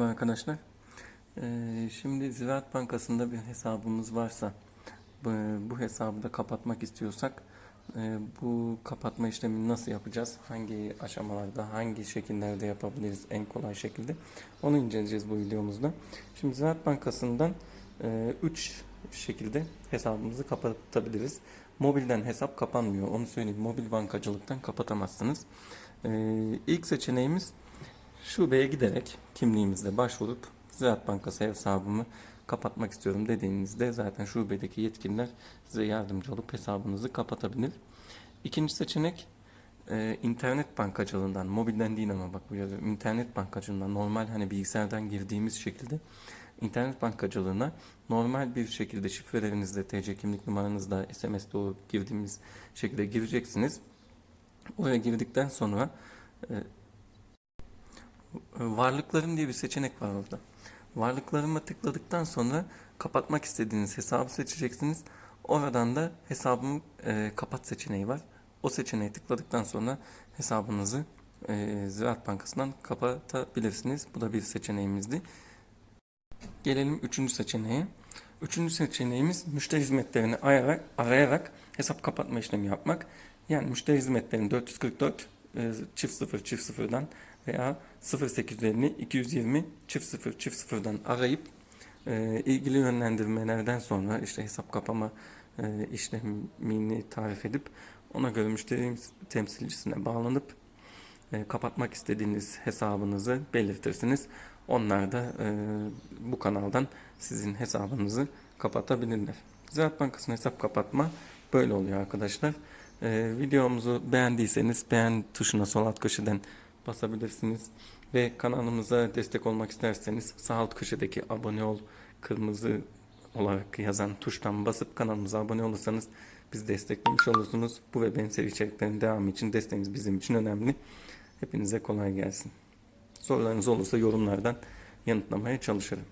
arkadaşlar. Ee, şimdi Ziraat Bankası'nda bir hesabımız varsa bu, hesabı da kapatmak istiyorsak e, bu kapatma işlemini nasıl yapacağız? Hangi aşamalarda, hangi şekillerde yapabiliriz en kolay şekilde? Onu inceleyeceğiz bu videomuzda. Şimdi Ziraat Bankası'ndan 3 şekilde hesabımızı kapatabiliriz. Mobilden hesap kapanmıyor. Onu söyleyeyim. Mobil bankacılıktan kapatamazsınız. Ee, ilk seçeneğimiz şubeye giderek kimliğimizle başvurup Ziraat Bankası hesabımı kapatmak istiyorum dediğinizde zaten şubedeki yetkililer size yardımcı olup hesabınızı kapatabilir. İkinci seçenek e, internet bankacılığından, mobilden değil ama bak bu yazıyorum, internet bankacılığından normal hani bilgisayardan girdiğimiz şekilde internet bankacılığına normal bir şekilde şifrelerinizle, TC kimlik numaranızla, SMS'de o girdiğimiz şekilde gireceksiniz. Oraya girdikten sonra e, varlıklarım diye bir seçenek var orada. Varlıklarıma tıkladıktan sonra kapatmak istediğiniz hesabı seçeceksiniz. Oradan da hesabımı e, kapat seçeneği var. O seçeneği tıkladıktan sonra hesabınızı e, Ziraat Bankası'ndan kapatabilirsiniz. Bu da bir seçeneğimizdi. Gelelim üçüncü seçeneğe. Üçüncü seçeneğimiz müşteri hizmetlerini arayarak, arayarak hesap kapatma işlemi yapmak. Yani müşteri hizmetlerini 444 e, çift sıfır çift sıfırdan veya 0850 220 çift sıfır çift sıfırdan arayıp e, ilgili yönlendirmelerden sonra işte hesap kapama e, işlemini tarif edip ona göre müşteri temsilcisine bağlanıp e, kapatmak istediğiniz hesabınızı belirtirsiniz. Onlar da e, bu kanaldan sizin hesabınızı kapatabilirler. Ziraat Bankası'nın hesap kapatma böyle oluyor arkadaşlar. E, videomuzu beğendiyseniz beğen tuşuna sol alt köşeden basabilirsiniz. Ve kanalımıza destek olmak isterseniz sağ alt köşedeki abone ol kırmızı olarak yazan tuştan basıp kanalımıza abone olursanız bizi desteklemiş olursunuz. Bu ve benzeri içeriklerin devamı için desteğiniz bizim için önemli. Hepinize kolay gelsin. Sorularınız olursa yorumlardan yanıtlamaya çalışırım.